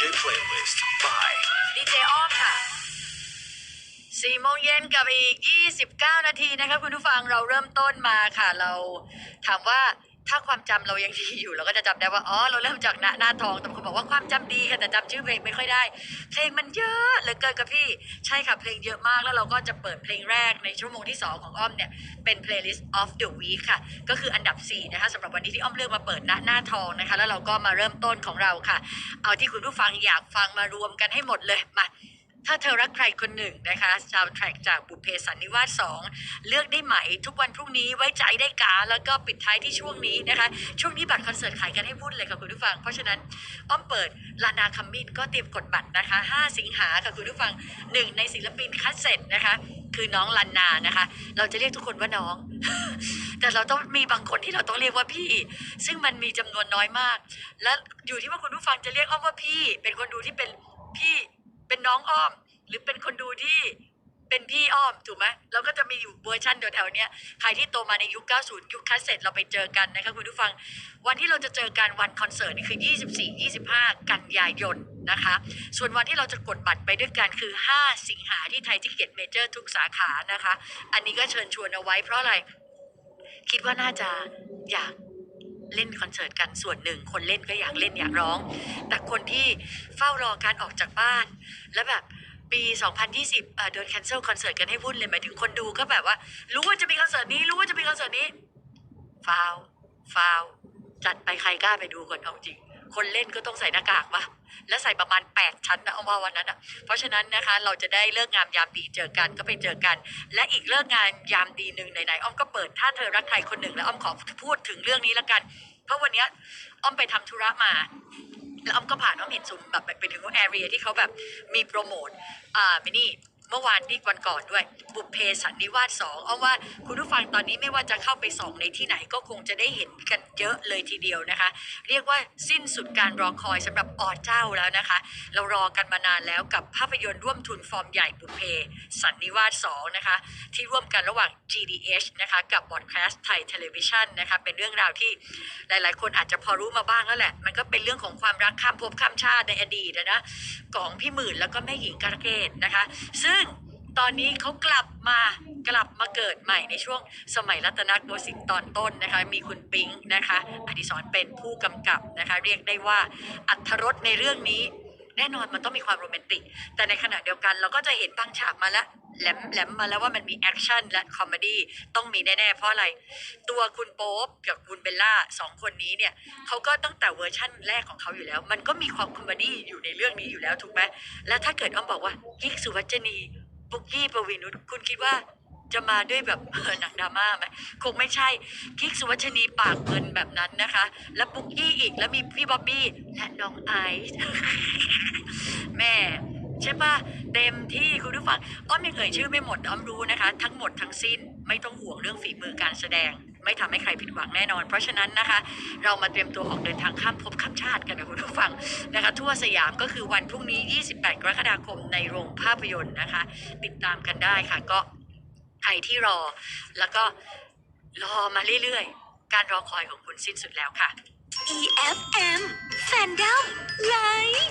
DJ playlist by ดีเจอ้อมค่ะสี่โมงเย็นกับอีก 29 นาทีนะคะคุณผู้ฟังเราเริ่มต้นมาค่ะ เราถามว่า ถ้าความจำเรายังดีอยู่เราก็จะจำได้ว่าอ๋อเราเริ่มจากหน้าหน้าทองแต่บางคนบอกว่าความจำดีค่ะแต่จำชื่อเพลงไม่ค่อยได้ เพลงมันเยอะเหลือเกินกับพี่ใช่ค่ะเพลงเยอะมากแล้วเราก็จะเปิดเพลงแรกในชั่วโมงที่ 2 ของอ้อมเนี่ยเป็น playlist of the week ค่ะ ก็คืออันดับ 4 นะคะสำหรับวันนี้ที่อ้อมเลือกมาเปิดหน้าหน้าทองนะคะ แล้วเราก็มาเริ่มต้นของเราค่ะ เอาที่คุณผู้ฟังอยากฟังมารวมกันให้หมดเลยมา ถ้าเธอรักใครคนหนึ่งนะคะซาวด์แทร็กจากบุพเพสันนิวาสสองเลือกได้ไหม ทุกวันพรุ่งนี้ไว้ใจได้กา แล้วก็ปิดท้ายที่ช่วงนี้นะคะ ช่วงนี้บัตรคอนเสิร์ตขายกันให้วุ่นเลยค่ะคุณผู้ฟัง เพราะฉะนั้นอ้อมเปิดลานาคัมมินก็เตรียมกดบัตรนะคะ 5 สิงหาค่ะคุณผู้ฟังหนึ่งในศิลปินคัสเซ็ตนะคะ คือน้องลันนานะคะ เราจะเรียกทุกคนว่าน้อง แต่เราต้องมีบางคนที่เราต้องเรียกว่าพี่ ซึ่งมันมีจำนวนน้อยมาก และอยู่ที่ว่าคุณผู้ฟังจะเรียกอ้อมว่าพี่ เป็นคนดูที่เป็นพี่ เป็นน้องอ้อม หรือเป็นคนดูที่เป็นพี่อ้อมถูกไหมเราก็จะมีอยู่เวอร์ชันแถวๆเนี้ยใครที่โตมาในยุค 90 ยุคคัสเซ็ตเราไปเจอกันนะคะคุณผู้ฟัง วันที่เราจะเจอกันวันคอนเสิร์ตนี่คือ 24 25 กันยายนนะคะ ส่วนวันที่เราจะกดบัตรไปด้วยกันคือ 5 สิงหาที่ไทยทิเก็ตเมเจอร์ทุกสาขานะคะ อันนี้ก็เชิญชวนเอาไว้เพราะอะไร คิดว่าน่าจะอยาก เล่นคอนเสิร์ตกันส่วนหนึ่ง คนเล่นก็อยากเล่นอยากร้อง แต่คนที่เฝ้ารอการออกจากบ้าน แล้วแบบปี 2020อะโดนแคนเซิลคอนเสิร์ตกันให้วุ่นเลยหมายถึงคนดูก็แบบว่า รู้ว่าจะมีคอนเสิร์ตนี้รู้ว่าจะมีคอนเสิร์ตนี้ฟาวฟาวจัดไปใครกล้าไปดูก่อนเอาจริง คนเล่นก็ต้องใส่หน้ากากมา และใส่ประมาณ 8 ชั้นนะเอาว่าวันนั้นอะเพราะฉะนั้นนะคะเราจะได้เลิกงามยามดีเจอกันก็ไปเจอกัน และอีกเลิกงานยามดีหนึ่งไหนๆอ้อมก็เปิดถ้าเธอรักใครคนหนึ่งแล้วอ้อมขอพูดถึงเรื่องนี้ละกัน เพราะวันนี้อ้อมไปทำธุระมาแล้วอ้อมก็ผ่านอ้อมเห็นซุมแบบไปถึงแอเรียที่เขาแบบมีโปรโมทอ่ามินี่ เมื่อวานที่วันก่อนด้วย บุพเพสันนิวาสสองอ้อมว่าคุณผู้ฟังตอนนี้ไม่ว่าจะเข้าไปส่องในที่ไหนก็คงจะได้เห็นกันเยอะเลยทีเดียวนะคะ เรียกว่าสิ้นสุดการรอคอยสำหรับออเจ้าแล้วนะคะ เรารอกันมานานแล้วกับภาพยนตร์ร่วมทุนฟอร์มใหญ่บุพเพสันนิวาสสองนะคะ ที่ร่วมกันระหว่าง GDH นะคะกับบอดแคสต์ไทยเทเลวิชันนะคะเป็นเรื่องราวที่หลาย ๆ คนอาจจะพอรู้มาบ้างแล้วแหละ มันก็เป็นเรื่องของความรักข้ามภพข้ามชาติในอดีตอะนะของพี่หมื่นแล้วก็แม่หญิงการะเกดนะคะ ซึ่ง ตอนนี้เขากลับมากลับมาเกิดใหม่ในช่วงสมัยรัตนโกสินทร์ตอนต้นนะคะ มีคุณปิงนะคะอดิศรเป็นผู้กำกับนะคะ เรียกได้ว่าอัธรสในเรื่องนี้แน่นอนมันต้องมีความโรแมนติก แต่ในขณะเดียวกันเราก็จะเห็นบางฉากมาแล้วแหลมแหลมมาแล้วว่ามันมีแอคชั่นและคอมเมดี้ต้องมีแน่ ๆ เพราะอะไร ตัวคุณโป๊ปกับคุณเบลล่าสองคนนี้เนี่ยเขาก็ตั้งแต่เวอร์ชั่นแรกของเขาอยู่แล้ว มันก็มีความคอมเมดี้อยู่ในเรื่องนี้อยู่แล้วถูกไหมแล้วถ้าเกิดอ้อมบอกว่ากิ๊กสุวัจนี บุกกี้ปวีนุชคุณคิดว่าจะมาด้วยแบบหนังดราม่าไหมคงไม่ใช่กิกสุวัชนีปากเงินแบบนั้นนะคะ แล้วปุกกี้อีกแล้วมีพี่บ๊อบบี้และน้องไอซ์แม่ใช่ปะเต็มที่คุณผู้ฟังอ้อมยังเอ่ยชื่อไม่หมดอ้อมรู้นะคะ ทั้งหมดทั้งสิ้นไม่ต้องห่วงเรื่องฝีมือการแสดง ไม่ทำให้ใครผิดหวังแน่นอน เพราะฉะนั้นนะคะ เรามาเตรียมตัวออกเดินทางข้ามภพข้ามชาติกันนะคุณผู้ฟังนะคะ ทั่วสยามก็คือวันพรุ่งนี้ 28 กรกฎาคมในโรงภาพยนตร์นะคะ ติดตามกันได้ค่ะก็ใครที่รอ แล้วก็รอมาเรื่อยๆ การรอคอยของคุณสิ้นสุดแล้วค่ะ EFM Fandom Live